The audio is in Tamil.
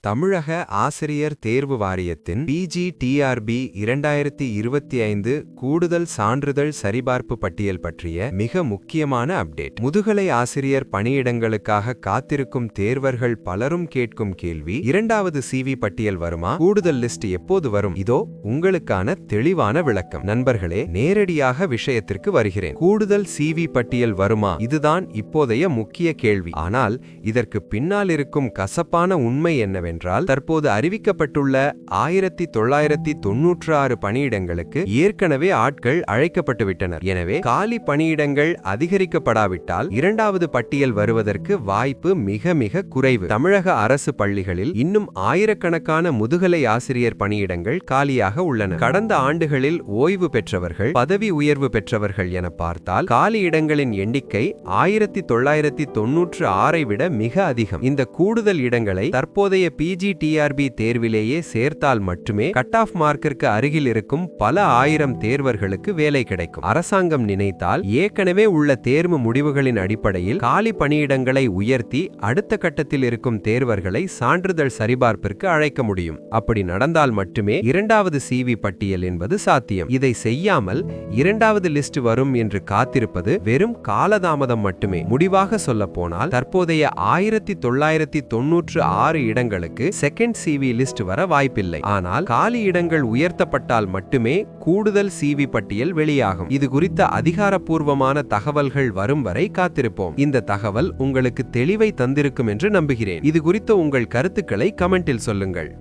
தமிழக ஆசிரியர் தேர்வு வாரியத்தின் பிஜி டிஆர்பி இரண்டாயிரத்தி இருபத்தி ஐந்து கூடுதல் சான்றிதழ் சரிபார்ப்பு பட்டியல் பற்றிய மிக முக்கியமான அப்டேட். முதுகலை ஆசிரியர் பணியிடங்களுக்காக காத்திருக்கும் தேர்வர்கள் பலரும் கேட்கும் கேள்வி இரண்டாவது சிவி பட்டியல் வருமா? கூடுதல் லிஸ்ட் எப்போது வரும்? இதோ உங்களுக்கான தெளிவான விளக்கம். நண்பர்களே நேரடியாக விஷயத்திற்கு வருகிறேன். கூடுதல் சிவி பட்டியல் வருமா? இதுதான் இப்போதைய முக்கிய கேள்வி. ஆனால் இதற்கு பின்னால் இருக்கும் கசப்பான உண்மை என்னவென்றால் தற்போது அறிவிக்கப்பட்டுள்ள ஆயிரத்தி தொள்ளாயிரத்தி தொன்னூற்று ஆறு பணியிடங்களுக்கு ஏற்கனவே ஆட்கள் அழைக்கப்பட்டுவிட்டனர். எனவே காலி பணியிடங்கள் அதிகரிக்கப்படாவிட்டால் இரண்டாவது பட்டியல் வருவதற்கு வாய்ப்பு மிக மிக குறைவு. தமிழக அரசு பள்ளிகளில் இன்னும் ஆயிரக்கணக்கான முதுகலை ஆசிரியர் பணியிடங்கள் காலியாக உள்ளன. கடந்த ஆண்டுகளில் ஓய்வு பெற்றவர்கள் பதவி உயர்வு பெற்றவர்கள் என பார்த்தால் காலி இடங்களின் எண்ணிக்கை ஆயிரத்தி தொள்ளாயிரத்தி தொன்னூற்று ஆறை விட மிக அதிகம். இந்த கூடுதல் இடங்களை தற்போதைய பிஜி டிஆர்பி தேர்விலேயே சேர்த்தால் மட்டுமே கட் ஆஃப் மார்க்கிற்கு அருகில் இருக்கும் பல ஆயிரம் தேர்வர்களுக்கு வேலை கிடைக்கும். அரசாங்கம் நினைத்தால் ஏற்கனவே உள்ள தேர்வு முடிவுகளின் அடிப்படையில் காலி பணியிடங்களை உயர்த்தி அடுத்த கட்டத்தில் இருக்கும் தேர்வர்களை சான்றிதழ் சரிபார்ப்பிற்கு அழைக்க முடியும். அப்படி நடந்தால் மட்டுமே இரண்டாவது சிவி பட்டியல் என்பது சாத்தியம். இதை செய்யாமல் இரண்டாவது லிஸ்ட் வரும் என்று காத்திருப்பது வெறும் காலதாமதம் மட்டுமே. முடிவாக சொல்ல போனால் தற்போதைய ஆயிரத்தி தொள்ளாயிரத்தி தொன்னூற்று ஆறு இடங்களுக்கு செகண்ட் சிவி லிஸ்ட் வர வாய்ப்பில்லை. ஆனால் காலி இடங்கள் உயர்த்தப்பட்டால் மட்டுமே கூடுதல் சிவி பட்டியல் வெளியாகும். இது குறித்த அதிகாரப்பூர்வமான தகவல்கள் வரும் வரை காத்திருப்போம். இந்த தகவல் உங்களுக்கு தெளிவை தந்திருக்கும் என்று நம்புகிறேன். இது குறித்த உங்கள் கருத்துக்களை கமெண்டில் சொல்லுங்கள்.